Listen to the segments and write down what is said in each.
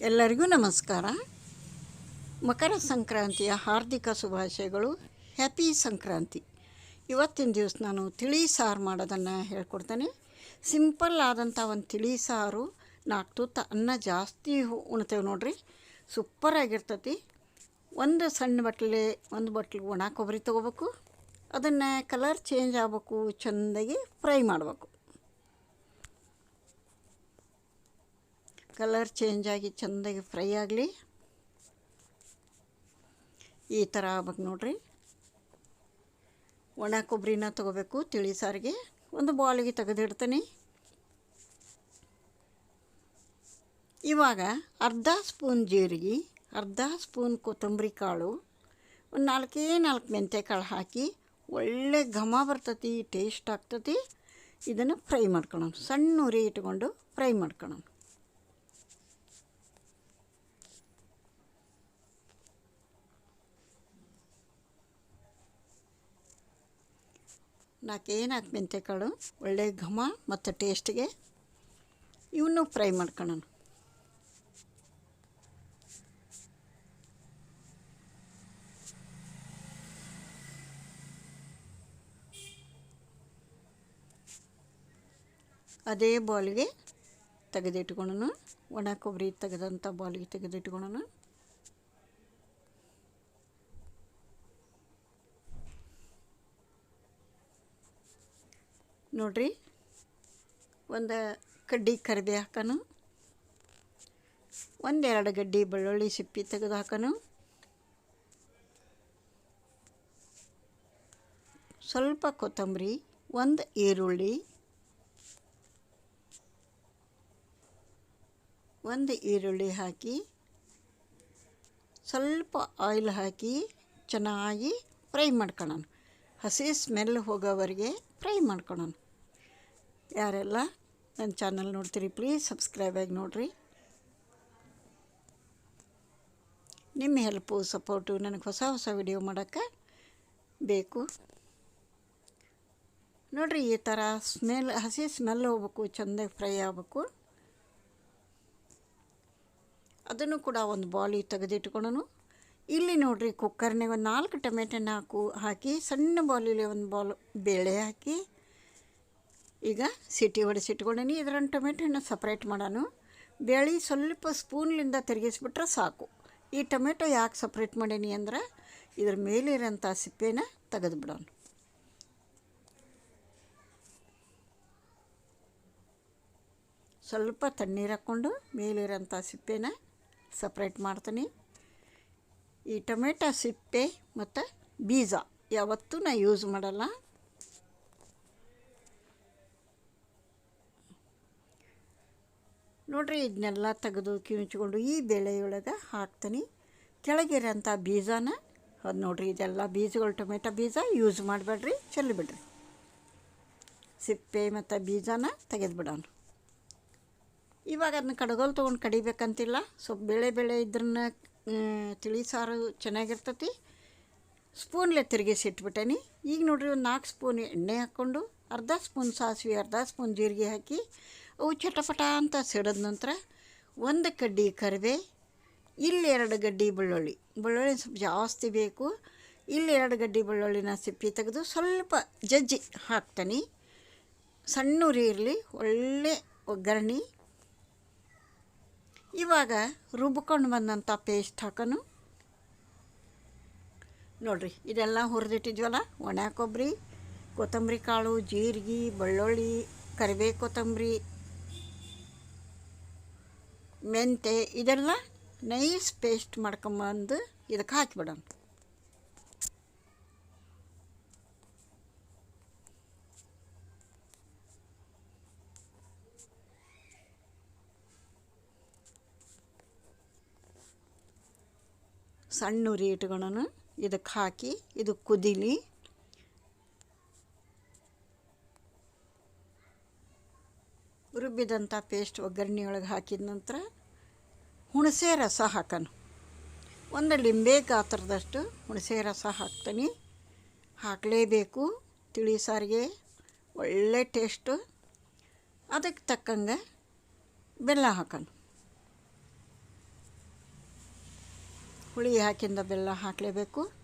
ಎಲ್ಲರಿಗೂ ನಮಸ್ಕಾರ. ಮಕರ ಸಂಕ್ರಾಂತಿಯ ಹಾರ್ದಿಕ ಶುಭಾಶಯಗಳು. ಹ್ಯಾಪಿ ಸಂಕ್ರಾಂತಿ. ಇವತ್ತಿನ ದಿವಸ ನಾನು ತಿಳಿ ಸಾರು ಮಾಡೋದನ್ನು ಹೇಳ್ಕೊಡ್ತೇನೆ. ಸಿಂಪಲ್ ಆದಂಥ ಒಂದು ತಿಳಿ ಸಾರು, ನಾಲ್ಕು ತುತ್ತು ಅನ್ನ ಜಾಸ್ತಿ ಉಣ್ತೇವೆ ನೋಡ್ರಿ. ಸೂಪರಾಗಿರ್ತತಿ ಒಂದು ಸಣ್ಣ ಬಟ್ಲೆ, ಒಂದು ಬಟ್ಲು ಒಣ ಕೊಬ್ಬರಿ ತೊಗೋಬೇಕು. ಅದನ್ನು ಕಲರ್ ಚೇಂಜ್ ಆಗಬೇಕು, ಚೆಂದಾಗಿ ಫ್ರೈ ಮಾಡಬೇಕು. ಕಲರ್ ಚೇಂಜ್ ಆಗಿ ಚೆಂದಾಗಿ ಫ್ರೈ ಆಗಲಿ. ಈ ಥರ ಆಗ್ಬೇಕು ನೋಡ್ರಿ. ಒಣ ಕೊಬ್ಬರಿನ ತೊಗೋಬೇಕು ತಿಳಿ ಸಾರಿಗೆ. ಒಂದು ಬಾಲಿಗೆ ತೆಗೆದಿಡ್ತೀನಿ. ಇವಾಗ ಅರ್ಧ ಸ್ಪೂನ್ ಜೀರಿಗೆ, ಅರ್ಧ ಸ್ಪೂನ್ ಕೊತ್ತಂಬರಿ ಕಾಳು, ಒಂದು ನಾಲ್ಕೇ ನಾಲ್ಕು ಮೆಂತ್ಯ ಕಾಳು ಹಾಕಿ ಒಳ್ಳೆ ಘಮ ಬರ್ತತಿ, ಟೇಸ್ಟ್ ಆಗ್ತತಿ. ಇದನ್ನು ಫ್ರೈ ಮಾಡ್ಕೊಳ್ಳೋಣ ಸಣ್ಣ ಉರಿ ಇಟ್ಕೊಂಡು ಫ್ರೈ ಮಾಡ್ಕೊಳ್ಳೋಣ ನಾಲ್ಕೇ ಮೆಂತ್ಯ ಕಾಳು ಒಳ್ಳೆ ಘಮ ಮತ್ತು ಟೇಸ್ಟಿಗೆ ಇವನ್ನು ಫ್ರೈ ಮಾಡ್ಕೊಳ್ಳೋಣ ಅದೇ ಬಾಲ್ಗೆ ತೆಗೆದಿಟ್ಕೊಳ್ಳೋಣ ಒಣ ಕೊಬ್ಬರಿ ತೆಗೆದಂಥ ಬಾಲ್ಗೆ ತೆಗೆದಿಟ್ಕೊಳ್ಳೋಣ ನೋಡ್ರಿ. ಒಂದು ಕಡ್ಡಿ ಕರಿದೆ ಹಾಕೋಣ ಒಂದೆರಡು ಗಡ್ಡಿ ಬೆಳ್ಳುಳ್ಳಿ ಸಿಪ್ಪಿ ತೆಗೆದು ಹಾಕೋಣ ಸ್ವಲ್ಪ ಕೊತ್ತಂಬರಿ, ಒಂದು ಈರುಳ್ಳಿ ಒಂದು ಈರುಳ್ಳಿ ಹಾಕಿ, ಸ್ವಲ್ಪ ಆಯಿಲ್ ಹಾಕಿ ಚೆನ್ನಾಗಿ ಫ್ರೈ ಮಾಡ್ಕೊಳ್ಳೋಣ ಹಸಿ ಸ್ಮೆಲ್ ಹೋಗೋವರೆಗೆ ಫ್ರೈ ಮಾಡ್ಕೊಳ್ಳೋಣ ಯಾರೆಲ್ಲ ನನ್ನ ಚಾನಲ್ ನೋಡ್ತೀರಿ ಪ್ಲೀಸ್ ಸಬ್ಸ್ಕ್ರೈಬ್ ಆಗಿ ನೋಡಿರಿ. ನಿಮ್ಮ ಹೆಲ್ಪು ಸಪೋರ್ಟು ನನಗೆ ಹೊಸ ಹೊಸ ವಿಡಿಯೋ ಮಾಡೋಕ್ಕೆ ಬೇಕು. ನೋಡಿರಿ, ಈ ಥರ ಸ್ಮೆಲ್ ಹಸಿ ಸ್ಮೆಲ್ ಹೋಗ್ಬೇಕು ಚೆಂದಾಗಿ ಫ್ರೈ ಆಗಬೇಕು. ಅದನ್ನು ಕೂಡ ಒಂದು ಬಾಲಿ ತೆಗೆದಿಟ್ಕೊಂಡು ಇಲ್ಲಿ ನೋಡಿರಿ ಕುಕ್ಕರ್ನಾಗ ಒಂದು ನಾಲ್ಕು ಟೊಮೆಟೊನ ಹಾಕು, ಹಾಕಿ ಸಣ್ಣ ಬಾಲಿಲಿ ಒಂದು ಬಾಲ್ ಬೇಳೆ ಹಾಕಿ ಈಗ ಸಿಟಿ ಹೊಡೆಸಿಟ್ಕೊಂಡೀನಿ ಇದ್ರನ್ನ ಟೊಮೆಟೊ ಹಣ್ಣು ಸಪ್ರೇಟ್ ಮಾಡೋಣ ಬೇಳೆ ಸ್ವಲ್ಪ ಸ್ಪೂನ್ಲಿಂದ ತಿರುಗಿಸ್ಬಿಟ್ರೆ ಸಾಕು. ಈ ಟೊಮೆಟೊ ಯಾಕೆ ಸಪ್ರೇಟ್ ಮಾಡೀನಿ ಅಂದ್ರೆ ಇದ್ರ ಮೇಲಿರೋಂಥ ಸಿಪ್ಪೆನ ತೆಗೆದು ಬಿಡೋಣ ಸ್ವಲ್ಪ ತಣ್ಣೀರು ಹಾಕ್ಕೊಂಡು ಮೇಲಿರೋಂಥ ಸಿಪ್ಪೆನ ಸಪ್ರೇಟ್ ಮಾಡ್ತೀನಿ. ಈ ಟೊಮೆಟೊ ಸಿಪ್ಪೆ ಮತ್ತು ಬೀಜ ಯಾವತ್ತೂ ನಾ ಯೂಸ್ ಮಾಡಲ್ಲ. ನೋಡ್ರಿ ಇದನ್ನೆಲ್ಲ ತೆಗೆದು ಕಿವುಚ್ಕೊಂಡು ಈ ಬೇಳೆಯೊಳಗೆ ಹಾಕ್ತೀನಿ. ಕೆಳಗಿರೋಂಥ ಬೀಜನ, ಅದು ನೋಡ್ರಿ, ಇದೆಲ್ಲ ಬೀಜಗಳು, ಟೊಮೆಟೊ ಬೀಜ ಯೂಸ್ ಮಾಡಬೇಡ್ರಿ ಚೆಲ್ಲಿಬಿಡ್ರಿ ಸಿಪ್ಪೆ ಮತ್ತು ಬೀಜನ ತೆಗೆದುಬಿಡೋಣ ಇವಾಗ ಅದನ್ನ ಕಡಗೋಲು ತೊಗೊಂಡು ಕಡಿಬೇಕಂತಿಲ್ಲ. ಸ್ವಲ್ಪ ಬೇಳೆ ಬೇಳೆ ಇದ್ರನ್ನ ತಿಳಿ ಸಾರು ಚೆನ್ನಾಗಿರ್ತತಿ. ಸ್ಪೂನ್ಲೆ ತಿರುಗಿಸಿ ಇಟ್ಬಿಟ್ಟೇನಿ. ಈಗ ನೋಡ್ರಿ, ಒಂದು ನಾಲ್ಕು ಸ್ಪೂನ್ ಎಣ್ಣೆ ಹಾಕ್ಕೊಂಡು, ಅರ್ಧ ಸ್ಪೂನ್ ಸಾಸಿವೆ, ಅರ್ಧ ಸ್ಪೂನ್ ಜೀರಿಗೆ ಹಾಕಿ ಅವು ಚಟಪಟ ಅಂತ ಸಿಡಿದ ನಂತರ ಒಂದು ಕಡ್ಡಿ ಕರಿಬೇ ಇಲ್ಲಿ ಎರಡು ಗಡ್ಡಿ ಬೆಳ್ಳುಳ್ಳಿ. ಬೆಳ್ಳುಳ್ಳಿ ಸ್ವಲ್ಪ ಜಾಸ್ತಿ ಬೇಕು. ಇಲ್ಲಿ ಎರಡು ಗಡ್ಡಿ ಬೆಳ್ಳುಳ್ಳಿನ ಸಿಪ್ಪಿ ತೆಗೆದು ಸ್ವಲ್ಪ ಜಜ್ಜಿ ಹಾಕ್ತೀನಿ. ಸಣ್ಣ ಉರಿ ಇರಲಿ, ಒಳ್ಳೆ ಒಗ್ಗರಣೆ. ಇವಾಗ ರುಬ್ಕೊಂಡು ಬಂದಂಥ ಪೇಸ್ಟ್ ಹಾಕೋನು. ನೋಡಿರಿ, ಇದೆಲ್ಲ ಹುರಿದಿಟ್ಟಿದ್ವಲ್ಲ? ಒಣ ಕೊಬ್ಬರಿ, ಕೊತ್ತಂಬರಿ ಕಾಳು, ಜೀರಿಗೆ, ಬೆಳ್ಳುಳ್ಳಿ ಕರಿಬೇ ಕೊತ್ತಂಬರಿ ಮೆಂತೆ ಇದೆಲ್ಲ ನೈಸ್ ಪೇಸ್ಟ್ ಮಾಡ್ಕೊಂಬಂದು ಇದಕ್ಕೆ ಹಾಕಿಬಿಡೋಣ. ಸಣ್ಣ ಉರಿ ಇದಕ್ಕೆ ಹಾಕಿ ಇದು ಕುದೀಲಿ. ರುಬ್ಬಿದಂಥ ಪೇಸ್ಟ್ ಒಗ್ಗರಣೆಯೊಳಗೆ ಹಾಕಿದ ನಂತರ ಹುಣಸೆ ರಸ ಹಾಕೋಣ ಒಂದು ಲಿಂಬೆ ಗಾತ್ರದಷ್ಟು ಹುಣಸೆ ರಸ ಹಾಕ್ತೀನಿ. ಹಾಕಲೇಬೇಕು. ತಿಳಿ ಸಾರಿಗೆ ಒಳ್ಳೆ ಟೇಸ್ಟು. ಅದಕ್ಕೆ ತಕ್ಕಂಗೆ ಬೆಲ್ಲ ಹಾಕೋಣ ಹುಳಿ ಹಾಕಿಂದ ಬೆಲ್ಲ ಹಾಕಲೇಬೇಕು.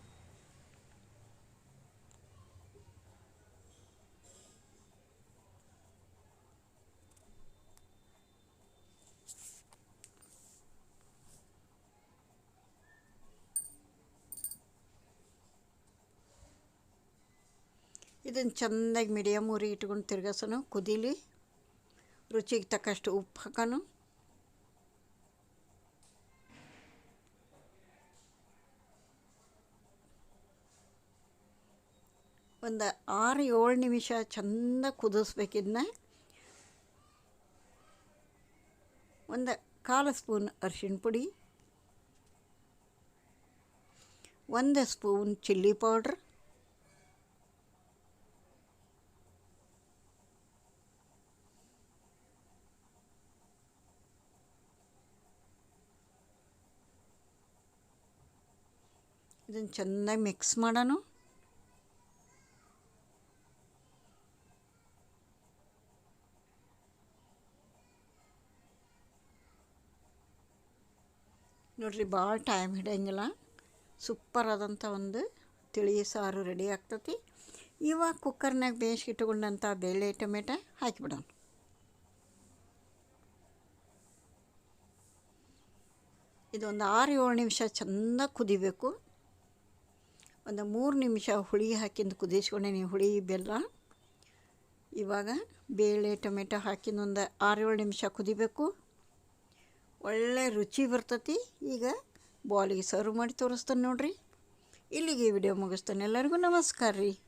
ಇದನ್ನು ಚೆನ್ನಾಗಿ ಮೀಡಿಯಮ್ ಉರಿ ಇಟ್ಕೊಂಡು ತಿರ್ಗಸನು, ಕುದೀಲಿ, ರುಚಿಗೆ ತಕ್ಕಷ್ಟು ಉಪ್ಪು ಹಾಕೋನು. ಒಂದು ಆರು ಏಳು ನಿಮಿಷ ಚೆಂದ ಕುದಿಸ್ಬೇಕಿದ್ನ ಒಂದು ಕಾಲು ಸ್ಪೂನ್ ಅರಿಶಿಣ ಪುಡಿ. ಒಂದು ಸ್ಪೂನ್ ಚಿಲ್ಲಿ ಪೌಡ್ರ್. ಇದನ್ನು ಚೆನ್ನಾಗಿ ಮಿಕ್ಸ್ ಮಾಡೋಣ. ನೋಡ್ರಿ ಭಾಳ ಟೈಮ್ ಹಿಡಿಯಂಗಿಲ್ಲ. ಸೂಪರ್ ಆದಂಥ ಒಂದು ತಿಳಿ ಸಾರು ರೆಡಿ ಆಗ್ತತಿ. ಇವಾಗ ಕುಕ್ಕರ್ನಾಗ ಬೇಯಿಸಿ ಇಟ್ಕೊಂಡಂಥ ಬೇಳೆ ಟೊಮೆಟೊ ಹಾಕಿಬಿಡೋಣ. ಇದೊಂದು ಆರು ಏಳು ನಿಮಿಷ ಚೆಂದ ಕುದಿಬೇಕು. ಒಂದು ಮೂರು ನಿಮಿಷ ಹುಳಿ ಹಾಕಿಂದು ಕುದಿಸ್ಕೊಂಡೇನಿ ಹುಳಿ ಬೆಲ್ಲ ಇವಾಗ ಬೇಳೆ, ಟೊಮೆಟೊ ಹಾಕಿಂದು ಒಂದು ಆರು ಏಳು ನಿಮಿಷ ಕುದಿಬೇಕು. ಒಳ್ಳೆ ರುಚಿ ಬರ್ತತಿ. ಈಗ ಬಾಲಿಗೆ ಸರ್ವ್ ಮಾಡಿ ತೋರಿಸ್ತಾನೆ ನೋಡಿರಿ. ಇಲ್ಲಿಗೆ ವಿಡಿಯೋ ಮುಗಿಸ್ತಾನೆ. ಎಲ್ಲರಿಗೂ ನಮಸ್ಕಾರ ರೀ.